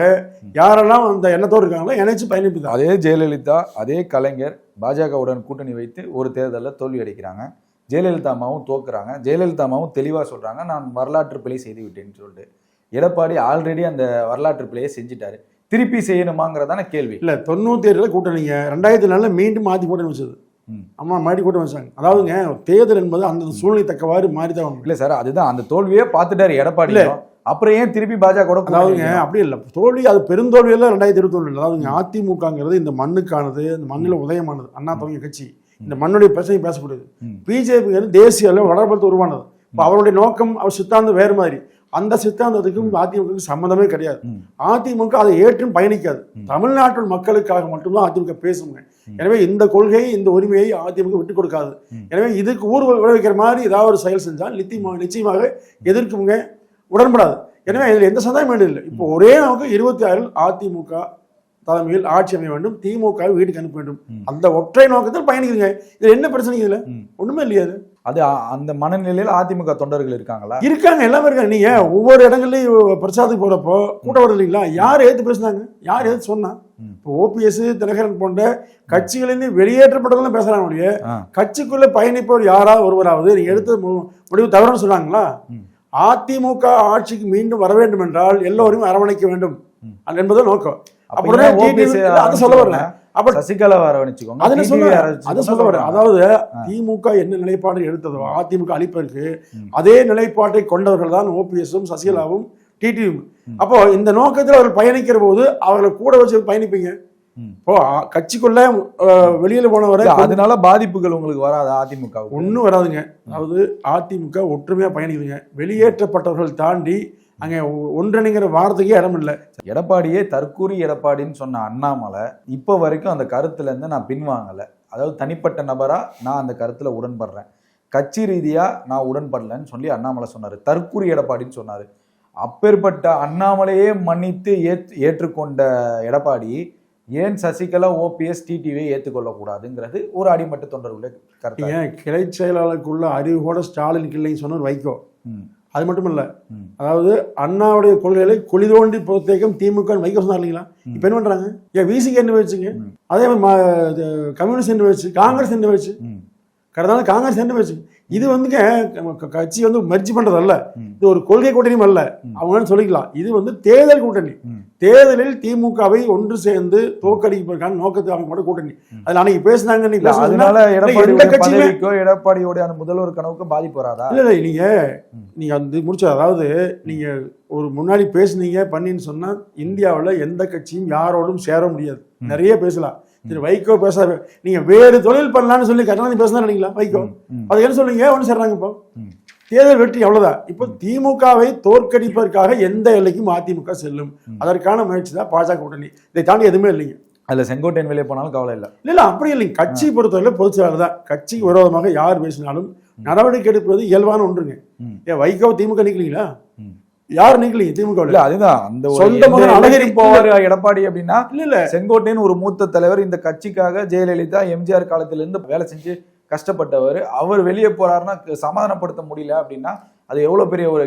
யாரெல்லாம் அந்த எண்ணத்தோடு இருக்காங்களோ இணைச்சு பயணிப்புதான் அதே ஜெயலலிதா அதே கலைஞர் பாஜகவுடன் கூட்டணி வைத்து ஒரு தேர்தலில் தோல்வி அடைக்கிறாங்க. ஜெயலலிதா அம்மாவும் தோக்குறாங்க. ஜெயலலிதா அம்மாவும் தெளிவாக சொல்றாங்க நான் வரலாற்று பிழை செய்து விட்டேன்னு சொல்லிட்டு. எடப்பாடி ஆல்ரெடி அந்த வரலாற்று பிழையை செஞ்சுட்டாரு. திருப்பி செய்யணுமாங்கிறதான கேள்வி. இல்ல தொண்ணூத்தி ஏழுல கூட்டணிங்க ரெண்டாயிரத்தி நாலுல மீண்டும் மாத்தி கூட்டணி வச்சது. அம்மா மாடி கூட்டம் வச்சாங்க. அதாவதுங்க தேர்தல் என்பது அந்த சூழ்நிலை தக்கவாறு மாறி தான். இல்ல சார் அதுதான். அந்த தோல்வியே பார்த்துட்டாரு எடப்பாடி அப்புறம் ஏன் திருப்பி பாஜக அதாவதுங்க? அப்படி இல்லை. தோல்வி அது பெருந்தோல்வி எல்லாம் ரெண்டாயிரத்தி இருபத்தி ஒண்ணு அதாவதுங்க அதிமுகங்கிறது இந்த மண்ணுக்கானது இந்த மண்ணில் உதயமானது. அண்ணா தொடங்கிய கட்சி. இந்த மண்ணுடைய பிரச்சனை பேசப்படுது. ம். பிஜேபிங்கிறது தேசிய அளவில் வளர்படுத்த உருவானது. இப்போ அவருடைய நோக்கம் அவர் சித்தாந்தம் வேறு மாதிரி. அந்த சித்தாந்தத்துக்கும் அதிமுகவுக்கும் சம்மந்தமே கிடையாது. அதிமுக அதை ஏற்றும் பயணிக்காது. தமிழ்நாட்டு மக்களுக்காக மட்டும்தான் அதிமுக பேசுங்க எனவே இந்த கொள்கையை இந்த உரிமையை அதிமுக விட்டுக் கொடுக்காது. எனவே இதுக்கு ஊர் விளைவிக்கிற மாதிரி ஏதாவது ஒரு செயல் செஞ்சால் நிச்சயமாக நிச்சயமாக எதிர்க்குங்க உடன்படாது. எனவே இதில் எந்த சந்தேகமும் இல்லை. இப்போ ஒரே நமக்கு இருபத்தி ஆறில் அதிமுக தலைமையில் ஆட்சி அமைய வேண்டும் திமுக வீட்டுக்கு அனுப்ப வேண்டும். அந்த ஒற்றை நோக்கத்தில் பயணிக்குதுங்க இதுல என்ன பிரச்சனை இதுல? ம். ஒண்ணுமே இல்லையா அது அந்த மனநிலையில் அதிமுக தொண்டர்கள் இருக்காங்களா? இருக்காங்க எல்லாமே இருக்காங்க. நீங்க ஒவ்வொரு இடங்கள்லயும் பிரச்சாரத்துக்கு போறப்போ கூட்டம் இல்லைங்களா? யார் ஏத்து பேசுனாங்க? யார் ஏத்து சொன்னா. இப்போ ஓபிஎஸ் தினகரன் போன்ற கட்சிகளிலிருந்து வெளியேற்றப்பட்டவங்களும் பேசுறாங்க ஒழிய. கட்சிக்குள்ள பயணிப்பவர் யாராவது ஒருவராவது நீங்க எடுத்த முடிவு தவறுன்னு சொன்னாங்களா. அதிமுக ஆட்சிக்கு மீண்டும் வர வேண்டும் என்றால் எல்லோரையும் அரவணைக்க வேண்டும். என்பது நோக்கம். அப்ப அப்புறம் ஏன் TTV OPS இல்ல, அதை சொல்ல வரேன் அப்ப சசிகலா அரவணைச்சுக்கோங்க சொல்ல அதை சொல்ல வரேன் சொல்றாங்க. அதாவது. திமுக என்ன நிலைப்பாடு எடுத்ததோ அதிமுக அழிப்பதற்கு ம். அதே நிலைப்பாட்டை கொண்டவர்கள் தான் ஓபிஎஸும் சசிகலாவும் டிடியும். அப்போ இந்த நோக்கத்தில் அவர்கள் பயணிக்கிற போது அவர்களை கூட வச்சு பயணிப்பீங்க. இப்போ கட்சிக்குள்ள வெளியில போனவரை அதனால பாதிப்புகள் உங்களுக்கு வராதா அதிமுக ஒன்றும் வராதுங்க. அதாவது அதிமுக ஒற்றுமையா பயணிக்குதுங்க. வெளியேற்றப்பட்டவர்கள் தாண்டி அங்க ஒன்றிணைங்கிற வார்த்தைக்கே இடம் இல்லை. எடப்பாடியே தற்கூரி எடப்பாடின்னு சொன்ன அண்ணாமலை இப்போ வரைக்கும் அந்த கருத்துல இருந்து நான் பின்வாங்கல. அதாவது தனிப்பட்ட நபரா நான் அந்த கருத்துல உடன்படுறேன். கட்சி ரீதியா நான் உடன்படலன்னு சொல்லி அண்ணாமலை சொன்னாரு. தற்கூரி எடப்பாடின்னு சொன்னாரு. அப்பேற்பட்ட அண்ணாமலையே மன்னித்து ஏத் ஏற்றுக்கொண்ட எடப்பாடி ஏன் சசிகலா ஓபிஎஸ் டிடிவியை ஏற்றுக்கொள்ளக்கூடாதுங்கிறது ஒரு அடிமட்ட தொண்டர்களுடைய கருத்து நீங்க கிளை செயலாளருக்குள்ள அறிவு கூட ஸ்டாலினுக்கு இல்லைன்னு சொன்னது வைகோ. அது மட்டும் இல்ல. அதாவது அண்ணாவுடைய கொள்கைகளை குழி தோண்டி புறத்தேக்கம் திமுக வைக்க சொன்னார் இல்லைங்களா இப்ப என்ன பண்றாங்க ஏன் விசிக்கு என்ன வச்சுங்க. அதே மாதிரி கம்யூனிஸ்ட் என்ன வச்சு காங்கிரஸ் என்ன வச்சு. கடந்த காங்கிரஸ் என்ன வச்சு இது வந்துங்க கட்சி வந்து மெர்ஜி பண்றது அல்ல ம். இது ஒரு கொள்கை கூட்டணியும் அல்ல. அவங்க சொல்லிக்கலாம் இது வந்து தேர்தல் கூட்டணி. தேர்தலில் திமுகவை ஒன்று சேர்ந்து தோற்கடிப்பதற்கான நோக்கத்தை அவங்க கூட கூட்டணி. அதுல அன்னைக்கு பேசினாங்க அதனால எந்த எடப்பாடியோட அந்த முதல்வர் கனவுக்கு பாதிப்பு வராதா இல்ல இல்ல நீங்க. நீங்க வந்து முடிச்ச அதாவது நீங்க ஒரு முன்னாடி பேசுனீங்க பண்ணின்னு சொன்னா இந்தியாவுல எந்த கட்சியும் யாரோடும் சேர முடியாது. நிறைய பேசலாம் திரு வைகோ பேச நீங்க வேறு தொழில் பண்ணலாம்னு சொல்லி கருணாநிதி பேசினா நினைங்களா வைகோ. அது என்ன சொல்றீங்க? ஒன்று சேர்றாங்க இப்போ. தேர்தல் வெற்றி அவ்வளவுதான். இப்போ திமுகவை தோற்கடிப்பதற்காக எந்த எல்லைக்கும் அதிமுக செல்லும். அதற்கான முயற்சி தான் பாஜக கூட்டணி. இதை தாண்டி எதுவுமே இல்லைங்க. அதுல செங்கோட்டையன் வெளியே போனாலும் கவலை இல்ல. இல்ல இல்ல அப்படி இல்லைங்க. கட்சி பொறுத்தவரை பொதுச் செயலாளர் தான். கட்சிக்கு விரோதமாக யார் பேசினாலும் நடவடிக்கை எடுப்பது இயல்பான ஒன்றுங்க. ஏன் வைகோ திமுக நிக்கலீங்களா. யார் நிக்கலீங்க திமுக இல்ல அதுதான். அந்த சொந்த மகன் அழகிரி போவாரு எடப்பாடி அப்படின்னா இல்ல இல்ல. செங்கோட்டையன் ஒரு மூத்த தலைவர் இந்த கட்சிக்காக ஜெயலலிதா எம்ஜிஆர் காலத்துல இருந்து வேலை செஞ்சு கஷ்டப்பட்டவர். அவர் வெளியே போறாருன்னா சமாதானப்படுத்த முடியல அப்படின்னா அது எவ்வளவு பெரிய ஒரு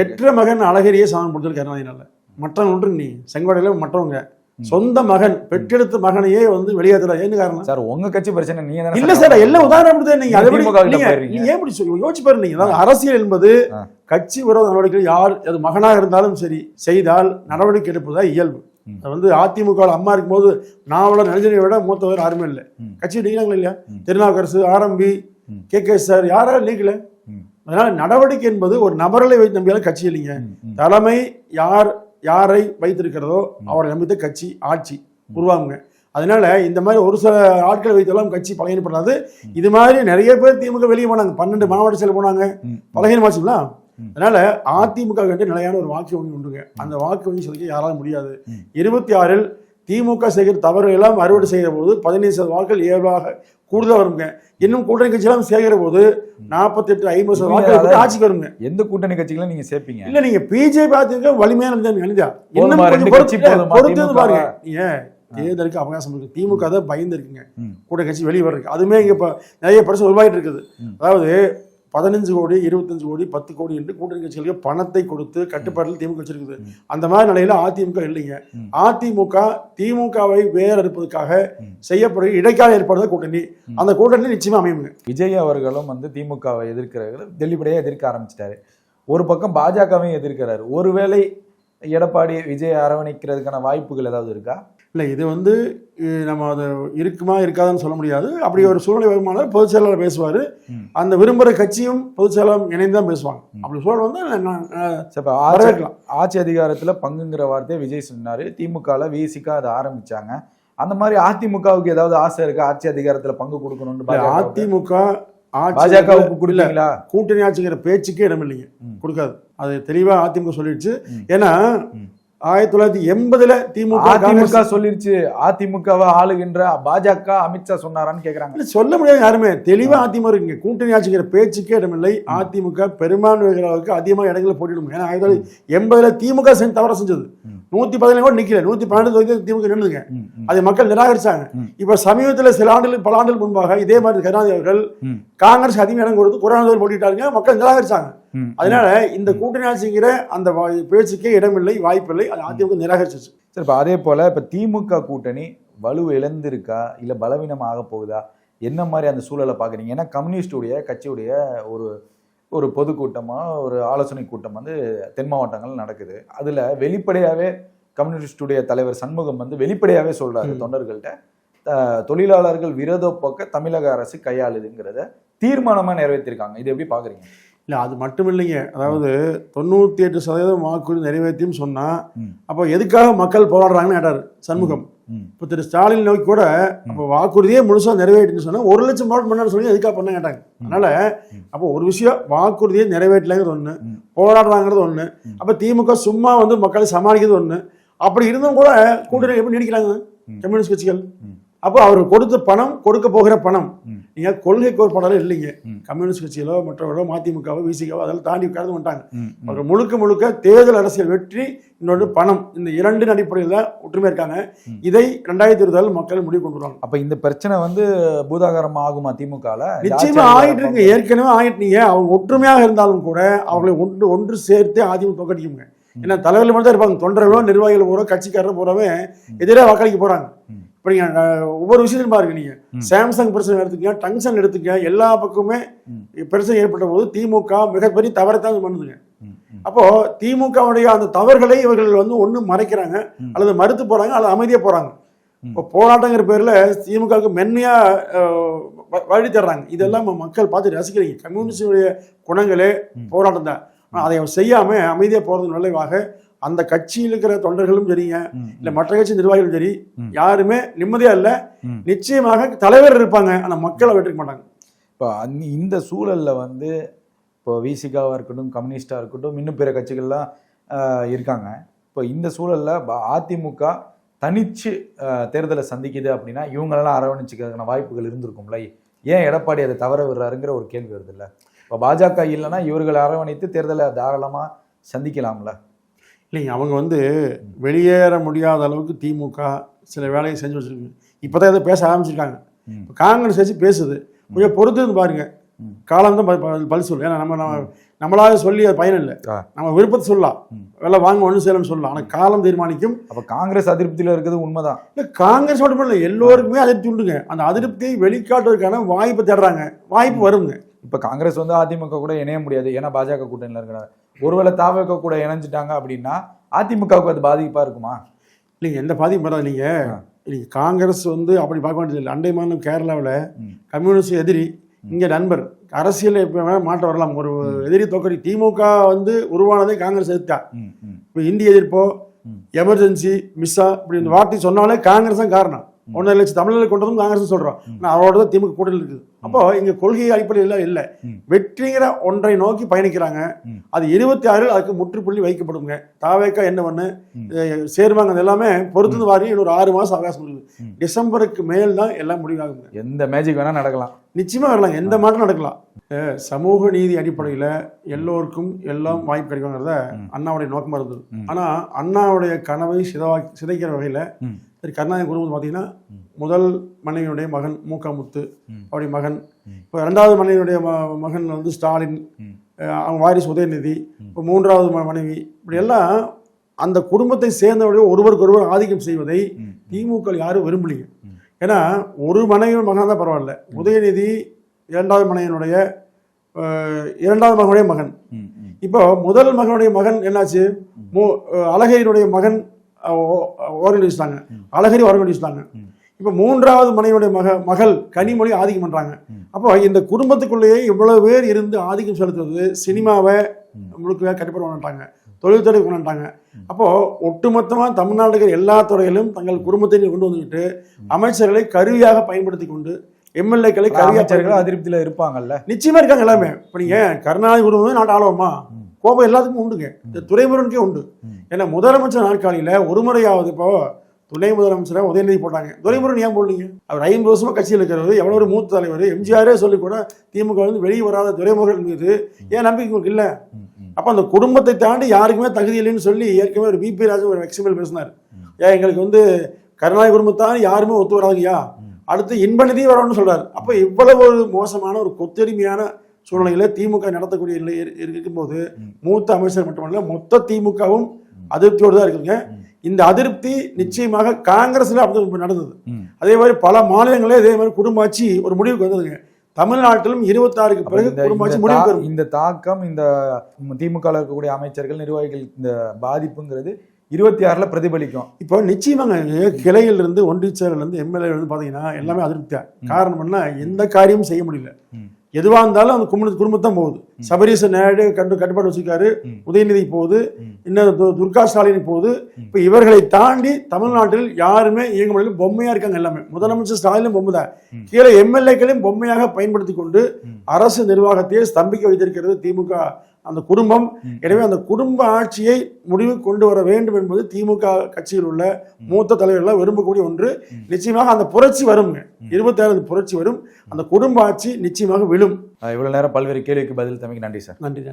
பெற்ற மகன் அழகிரியே சாதனை கொடுத்தது கருணாநிதினால மற்றவங்க ஒன்று நீ செங்கோடையில மற்றவங்க. சொந்த மகன் பெற்றெடுத்த மகனையே வந்து வெளியேற்றுறாரு என்ன காரணம்? சார் உங்க கட்சி பிரச்சனை நீங்க இல்ல சார் எல்லாம் உதாரணம் நீங்க அதை நீங்க ஏன் இப்படி யோசிச்சு பாருங்க நீங்க? அதாவது அரசியல் என்பது. கட்சி விரோத நடவடிக்கைகள் யார் அது மகனாக இருந்தாலும் சரி செய்தால் நடவடிக்கை எடுப்பதா இயல்பு. வந்து அதிமுக அம்மா இருக்கும்போது நாவலர் நெடுஞ்செழியை விட மூத்தவர் யாருமே இல்லை. கட்சி நீங்களா இல்லையா. திருநாவுக்கரசு ஆரம்பி. கே கே சார் யாராலும் நீக்கல. அதனால நடவடிக்கை என்பது ஒரு நபர்களை வைத்து நம்பியாலும் கட்சி இல்லைங்க. தலைமை யார் யாரை வைத்திருக்கிறதோ அவரை நம்பித்த கட்சி ஆட்சி உருவாகுங்க. அதனால இந்த மாதிரி ஒரு சில ஆட்களை வைத்தெல்லாம் கட்சி பலகீனப்படாது. இது மாதிரி நிறைய பேர் திமுக வெளியே போனாங்க. பன்னெண்டு மாவட்ட செயல் போனாங்க. பலகீனமாச்சுங்களா. அதனால அதிமுக வேண்டிய நிலையான ஒரு வாக்கு வங்கி உண்டுங்க. அந்த வாக்கு வங்கி சொல்லிக்க யாராலும் முடியாது. இருபத்தி ஆறில் திமுக செய்கிற தவறு எல்லாம் அறுவடை செய்கிற போது பதினைந்து சதவீத வாக்குகள் இயல்பாக கூடுதல் வருங்க. இன்னும் கூட்டணி கட்சியெல்லாம் சேர்க்கிற போது நாற்பத்தி எட்டு ஐம்பது சதவீத வாக்குகள் கூட ஆட்சிக்கு வருங்க. எந்த கூட்டணி கட்சிகளை நீங்க சேர்ப்பீங்க? இல்ல நீங்க பிஜேபி அதிமுக வலிமையான போதுமா? இன்னும் கொஞ்சம் பொறுத்து பாருங்க. நீங்க தேர்தலுக்கு அவகாசம் இருக்கு. திமுக தான் பயந்து இருக்குங்க. ம். கூட கட்சி வெளியே வர்றதுக்கு. அதுமே இங்க இப்ப நிறைய பிரச்சனை உருவாகிட்டு இருக்குது. அதாவது பதினஞ்சு கோடி இருபத்தஞ்சு கோடி பத்து கோடி என்று கூட்டணி கட்சிகளுக்கு பணத்தை கொடுத்து கட்டுப்பாட்டில் திமுக வச்சிருக்குது. அந்த மாதிரி நிலையில அதிமுக இல்லைங்க. அதிமுக திமுகவை வேறறுப்பதற்காக ம். செய்யப்படுற இடைக்கால ஏற்பாடு கூட்டணி. அந்த கூட்டணி நிச்சயமா அமையுங்க. விஜய் அவர்களும் வந்து திமுகவை எதிர்க்கிறார்கள். வெளிப்படையாக எதிர்க்க ஆரம்பிச்சிட்டாரு. ஒரு பக்கம் பாஜகவையும் எதிர்க்கிறாரு. ஒருவேளை எடப்பாடி விஜய் அரவணைக்கிறதுக்கான வாய்ப்புகள் ஏதாவது இருக்கா? இல்லை இது வந்து நம்ம அது இருக்குமா இருக்காதுன்னு சொல்ல முடியாது அப்படி ஒரு சூழ்நிலை வருமானால் பொதுச் செயலாளர் பேசுவார். அந்த விரும்புகிற கட்சியும் பொதுச் செயலாளர் இணைந்து தான் பேசுவாங்க அப்படி சூழல் வந்து வரவேற்கலாம். ஆட்சி அதிகாரத்துல பங்குங்கிற வார்த்தையை விஜய் சொன்னாரு திமுகல விசிகா அதை ஆரம்பிச்சாங்க அந்த மாதிரி அதிமுகவுக்கு ஏதாவது ஆசை இருக்கா ஆட்சி அதிகாரத்துல பங்கு கொடுக்கணும்னு? அதிமுக பாஜகவுக்கு கொடுப்பீங்களா கூட்டணி ஆட்சிங்கிற பேச்சுக்கே இடம் இல்லைங்க. கொடுக்காது அது தெளிவா அதிமுக சொல்லிடுச்சு. ஏன்னா. ஆயிரத்தி தொள்ளாயிரத்தி எண்பதுல திமுக அதிமுக சொல்லிருச்சு. அதிமுகவை ஆளுகின்ற பாஜக அமித்ஷா சொன்னாரான்னு கேக்குறாங்க. சொல்ல முடியாது யாருமே. தெளிவா அதிமுக இருக்குங்க கூட்டணி ஆட்சிங்கிற பேச்சுக்கே இடமில்லை. அதிமுக பெரும்பான்மைகளுக்கு அதிகமாக இடங்களை போட்டிடும் ஏன்னா ஆயிரத்தி தொள்ளாயிரத்தி எண்பதுல திமுக செஞ்ச தவற செஞ்சது. நூத்தி பதினேழு கூட நிக்கல. நூத்தி பன்னெண்டு தொகுதி திமுக நின்றுங்க அதை மக்கள் நிராகரிச்சாங்க. இப்ப சமீபத்துல சில ஆண்டுகள் பல ஆண்டுகள் முன்பாக இதே மாதிரி கருணாநிதி அவர்கள் காங்கிரஸ் அதிக இடம் கொடுத்து குரானதோர் போட்டிட்டாங்க மக்கள் நிராகரிச்சாங்க. அதனால இந்த கூட்டணி ஆட்சிங்கிற அந்த பேச்சுக்கே இடமில்லை வாய்ப்பில்லை. அது அதிமுக நிராகரிச்சிச்சு சரி இப்ப அதே போல இப்ப திமுக கூட்டணி வலு இழந்திருக்கா? இல்ல பலவீனம் ஆக போகுதா? என்ன மாதிரி அந்த சூழலை பாக்குறீங்க? ஏன்னா கம்யூனிஸ்டுடைய கட்சியுடைய ஒரு ஒரு பொதுக்கூட்டமா ஒரு ஆலோசனை கூட்டம் வந்து தென் மாவட்டங்கள் நடக்குது. அதுல வெளிப்படையாவே கம்யூனிஸ்டுடைய தலைவர் சண்முகம் வந்து வெளிப்படையாவே சொல்றாரு ம். தொண்டர்கள்ட்ட. தொழிலாளர்கள் விரோத போக்க தமிழக அரசு கையாளுதுங்கிறத தீர்மானமா நிறைவேற்றிருக்காங்க. இது எப்படி பாக்குறீங்க? இல்ல அது மட்டும் இல்லைங்க அதாவது தொண்ணூத்தி எட்டு சதவீதம் வாக்குறுதி நிறைவேற்றியும் சொன்னா. அப்போ எதுக்காக மக்கள் போராடுறாங்கன்னு கேட்டாரு சண்முகம். இப்போ திரு ஸ்டாலின் நோக்கி கூட அப்போ வாக்குறுதியே முழுசா நிறைவேற்றுன்னு சொன்னா ஒரு லட்சம் ஓட் பண்ணாரு சொல்லி எதுக்காக பண்ண கேட்டாங்க அதனால அப்போ ஒரு விஷயம் வாக்குறுதியை நிறைவேற்றலைங்கிறது ஒண்ணு ம். போராடுறாங்கிறது ஒண்ணு அப்ப திமுக சும்மா வந்து மக்களை சமாளிக்கிறது ஒண்ணு அப்படி இருந்தும் கூட கூட்டணி எப்படி நீடிக்கிறாங்க. கம்யூனிஸ்ட் கட்சிகள். அப்போ அவர் கொடுத்த பணம் கொடுக்க போகிற பணம். நீங்க கொள்கை கோட்பாடால இல்லைங்க. ம். கம்யூனிஸ்ட் கட்சிகளோ மற்றவர்களோ மதிமுகவோ விசிகாவோ அதெல்லாம் தாண்டி கடந்து வந்துட்டாங்க. அவர் முழுக்க முழுக்க தேர்தல் அரசியல் வெற்றி இன்னொன்று பணம். இந்த இரண்டின் அடிப்படையில் தான் ஒற்றுமை இருக்காங்க. இதை ரெண்டாயிரத்தி இருபதால் மக்கள் முடிவு கொண்டு வருவாங்க. அப்ப இந்த பிரச்சனை வந்து பூதாகரம் ஆகுமா திமுகல? நிச்சயமா ஆயிட்டு இருக்கு. ஏற்கனவே ஆயிட்டு நீங்க அவங்க ஒற்றுமையாக இருந்தாலும் கூட அவங்களை ஒன்று ஒன்று சேர்த்து அதிமுக தோக்கடிக்குங்க. ஏன்னா தலைவர்கள் மட்டும் தான் இருப்பாங்க. தொண்டர்களோ நிர்வாகிகள் போறோம் கட்சிக்காரரும் போறவே எதிராக வாக்களிக்க போறாங்க. இப்ப நீங்க அஹ், ஒவ்வொரு விஷயத்தையும் பாருங்க நீங்க. சாம்சங் பிரச்சனை எடுத்துக்கங்க டங்ஷன் எடுத்துக்க எல்லா பக்கமுமே. பிரச்சனை ஏற்பட்ட போது திமுக மிகப்பெரிய தவறைத்தான் பண்ணுதுங்க. அப்போ திமுகவுடைய அந்த தவறுகளை இவர்கள் வந்து ஒண்ணு மறைக்கிறாங்க. அல்லது மறுத்து போறாங்க அல்லது அமைதியா போறாங்க. இப்போ போராட்டங்கிற பேர்ல திமுகவுக்கு மென்மையா அஹ், வ- வழி தர்றாங்க இதெல்லாம் மக்கள் பார்த்து ரசிக்கிறீங்க கம்யூனிஸ்டுடைய குணங்களே. போராட்டம் தான் அதை செய்யாம அமைதியா போறது விளைவாக அந்த கட்சியில் இருக்கிற தொண்டர்களும் சரிங்க இல்ல மற்ற கட்சி நிர்வாகிகளும் சரி. யாருமே நிம்மதியா இல்ல. நிச்சயமாக தலைவர் இருப்பாங்க ஆனா மக்களை வெற்றிக்க மாட்டாங்க. இப்போ இந்த சூழல்ல வந்து இப்போ விசிகாவா இருக்கட்டும் கம்யூனிஸ்டா இருக்கட்டும் இன்னும் பிற கட்சிகள்லாம் இருக்காங்க. இப்போ இந்த சூழல்ல அதிமுக தனிச்சு தேர்தலை சந்திக்குது அப்படின்னா இவங்களெல்லாம் அரவணைச்சிக்கிறதுக்கான வாய்ப்புகள் இருந்திருக்கும்ல. ஏன் எடப்பாடி அதை தவற விடுறாருங்கிற ஒரு கேள்வி வருது இல்ல இப்போ பாஜக இல்லைன்னா இவர்களை அரவணைத்து தேர்தலை தாராளமா சந்திக்கலாம்ல. இல்லைங்க அவங்க வந்து வெளியேற முடியாத அளவுக்கு திமுக சில வேலையை செஞ்சு வச்சிருக்கு. இப்போதான் இதை பேச ஆரம்பிச்சிருக்காங்க. இப்ப காங்கிரஸ் கட்சி பேசுது. கொஞ்சம் பொறுத்து இருந்து பாருங்க. காலம் தான் பதில் சொல்லு. ஏன்னா நம்ம நம்ம நம்மளால சொல்லி அது பயன் இல்லை. நம்ம விருப்பத்தை சொல்லலாம். வெள்ள வாங்க ஒன்று சேரம்னு சொல்லலாம். ஆனால் காலம் தீர்மானிக்கும். அப்போ காங்கிரஸ் அதிருப்தியில் இருக்கிறது உண்மைதான். இல்லை காங்கிரஸ் மட்டும் இல்லை எல்லோருக்குமே அதிருப்தி உண்டுங்க. அந்த அதிருப்தியை வெளிக்காட்டுவதற்கான வாய்ப்பு தேடுறாங்க வாய்ப்பு வருங்க. இப்போ காங்கிரஸ் வந்து அதிமுக கூட இணைய முடியாது. ஏன்னா பாஜக கூட்டணியில் இருக்கிறாங்க. ஒருவேளை தாவக கூட இணைஞ்சிட்டாங்க அப்படின்னா அதிமுகவுக்கு அது பாதிப்பா இருக்குமா? இல்லைங்க எந்த பாதிப்பும் வராது. நீங்க ஆ. நீங்க காங்கிரஸ் வந்து அப்படி பார்க்க வேண்டியது இல்லை அண்டை மாநிலம் கேரளாவில். கம்யூனிஸ்ட் எதிரி இங்க நண்பர். அரசியல் எப்ப வேணா மாற்றம் வரலாம். ஒரு எதிரி தோக்கடி திமுக வந்து உருவானதே காங்கிரஸ் எதிர்த்தா. இப்போ இந்திய எதிர்ப்போ. எமர்ஜென்சி மிஸ்ஸா இப்படி இந்த வார்த்தை சொன்னாலே காங்கிரஸ் தான் காரணம். ஒன்றரை லட்சம் தமிழர்கள் கொண்டதும் காங்கிரஸ் சொல்றோம். ஆனால் அவரோட தான் திமுக கூட்டணி இருக்குது. அப்போ இங்க கொள்கை அடிப்படையில் இல்லை. வெற்றிங்கிற ஒன்றை நோக்கி பயணிக்கிறாங்க. அது இருபத்தி ஆறில் அதுக்கு முற்றுப்புள்ளி வைக்கப்படுங்க. தாவேக்கா என்ன பண்ணு? சேருவாங்க அது எல்லாமே பொறுத்து வாரி இன்னொரு ஆறு மாசம் அவகாசம் இருக்குது. டிசம்பருக்கு மேல் தான் எல்லாம் முடிவாகுங்க. எந்த மேஜிக் வேணா நடக்கலாம். நிச்சயமா வரலாம் எந்த மாற்றம் நடக்கலாம். சமூக நீதி அடிப்படையில் எல்லோருக்கும் எல்லாம் வாய்ப்பு கிடைக்குங்கிறத. அண்ணாவுடைய நோக்கமா இருந்தது. ஆனா அண்ணாவுடைய கனவை சிதவா சிதைக்கிற வகையில. சரி கருணாநிதி குடும்பம் பார்த்தீங்கன்னா முதல் மனைவியுடைய மகன் மூக்கா முத்து ம். அவருடைய மகன். இப்போ ரெண்டாவது மனைவியுடைய மகன் வந்து ஸ்டாலின். அவங்க வாரிசு உதயநிதி. இப்போ மூன்றாவது மனைவி. இப்படி எல்லாம் அந்த குடும்பத்தை சேர்ந்தவருடைய ஒருவருக்கு ஒருவர் ஆதிக்கம் செய்வதை. திமுக யாரும் விரும்பலைங்க. ஏன்னா ஒரு மனைவி மகன் தான் பரவாயில்ல உதயநிதி இரண்டாவது மனைவியினுடைய இரண்டாவது மகனுடைய மகன். இப்போ முதல் மகனுடைய மகன் என்னாச்சு? மூ- அஹ், அழகிரியுடைய மகன் ஆர்கனைஸ்டாங்க அழகரி ஆர்கனைஸ்டாங்க இப்போ மூன்றாவது மனைவியுடைய மக மகள் கனிமொழி ஆதிக்கம் பண்றாங்க. அப்போ இந்த குடும்பத்துக்குள்ளேயே இவ்வளவு பேர் இருந்து ஆதிக்கம் செலுத்துவது சினிமாவை முழுக்க கட்டுப்பாடு கொண்டாட்டாங்க. தொழில்துறை கொண்டாட்டாங்க. அப்போ ஒட்டுமொத்தமாக தமிழ்நாடு எல்லா துறையிலும் தங்கள் குடும்பத்தை கொண்டு வந்துக்கிட்டு அமைச்சர்களை கருவியாக பயன்படுத்தி கொண்டு எம்எல்ஏக்களை அமைச்சர்கள் அதிருப்தியில இருப்பாங்கல்ல? நிச்சயமா இருக்காங்க எல்லாமே. இப்போ நீங்க கருணாநிதி குடும்பம் நாட்டு ஆளுவோமா? கோபம் எல்லாத்துக்கும் உண்டுங்க. இந்த துறைமுருகனுக்கே உண்டு. ஏன்னா முதலமைச்சர் நாற்காலியில ஒரு முறையாவது இப்போ துணை முதலமைச்சரை உதயநிதி போட்டாங்க. துரைமுருகன் ஏன் போடலீங்க? அவர் ஐம்பது வருஷமா கட்சியில் இருக்கிறவர் எவ்வளோ ஒரு மூத்த தலைவர் எம்ஜிஆரே சொல்லி கூட திமுக வந்து வெளியே வராத துரைமுருகன் மீது ஏன் நம்பிக்கை உங்களுக்கு இல்லை. அப்போ அந்த குடும்பத்தை தாண்டி யாருக்குமே தகுதி இல்லைன்னு சொல்லி ஏற்கனவே ஒரு பிபி ராஜன் ஒரு எக்ஸ்எம்எல் பேசினார். ஏன் எங்களுக்கு வந்து கருணாநிதி குடும்பத்தான் யாருமே ஒத்து வராதுங்கய்யா? அடுத்து இன்பநிதி வரணும்னு சொல்றாரு. அப்போ இவ்வளவு ஒரு மோசமான ஒரு கொத்தடிமையான சூழ்நிலையில திமுக நடத்தக்கூடிய நிலை இரு- இருக்கும்போது மூத்த அமைச்சர் மட்டுமல்ல மொத்த திமுகவும் அதிருப்தியோடு தான் இருக்குங்க இந்த அதிருப்தி நிச்சயமாக காங்கிரஸ்ல அப்படி நடந்தது. அதே மாதிரி பல மாநிலங்களே இதே மாதிரி குடும்ப ஆட்சி ஒரு முடிவுக்கு வந்ததுங்க. தமிழ்நாட்டிலும் இருபத்தாறுக்கு பிறகு இந்த- குடும்ப ஆட்சி இந்த தாக்கம் இந்த திமுக இருக்கக்கூடிய அமைச்சர்கள் நிர்வாகிகள் இந்த பாதிப்புங்கிறது இருபத்தி ஆறுல பிரதிபலிக்கும். இப்போ நிச்சயமாங்க கிளையில இருந்து ஒன்றிய செயலில் இருந்து எம்எல்ஏ இருந்து பாத்தீங்கன்னா எல்லாமே அதிருப்தியா. காரணம் என்ன? எந்த காரியமும் செய்ய முடியல. ம். எதுவா இருந்தாலும் அந்த குடும்ப குடும்பத்தான் போகுது. சபரீச நாயுடு கண்டு கட்டுப்பாடு வச்சிருக்காரு. உதயநிதி போகுது. இன்னும் துர்கா ஸ்டாலின் போகுது. இப்போ இவர்களை தாண்டி தமிழ்நாட்டில் யாருமே இயங்க முடியல. பொம்மையா இருக்காங்க எல்லாமே. முதலமைச்சர் ஸ்டாலினும் பொம்மை தான் கீழே எம்எல்ஏக்களையும் பொம்மையாக பயன்படுத்தி கொண்டு அரசு நிர்வாகத்தையே ஸ்தம்பிக்க வைத்திருக்கிறது திமுக அந்த குடும்பம். எனவே அந்த குடும்ப ஆட்சியை முடிவு கொண்டு வர வேண்டும் என்பது திமுக கட்சியில் உள்ள மூத்த தலைவர்கள் விரும்பக்கூடிய ஒன்று. நிச்சயமாக அந்த புரட்சி வருங்க. இருபத்தி ஏழு புரட்சி வரும். அந்த குடும்ப ஆட்சி நிச்சயமாக விழும். இவ்வளவு நேரம் பல்வேறு கேள்விக்கு பதில் தமைக்கு நன்றி சார். நன்றி.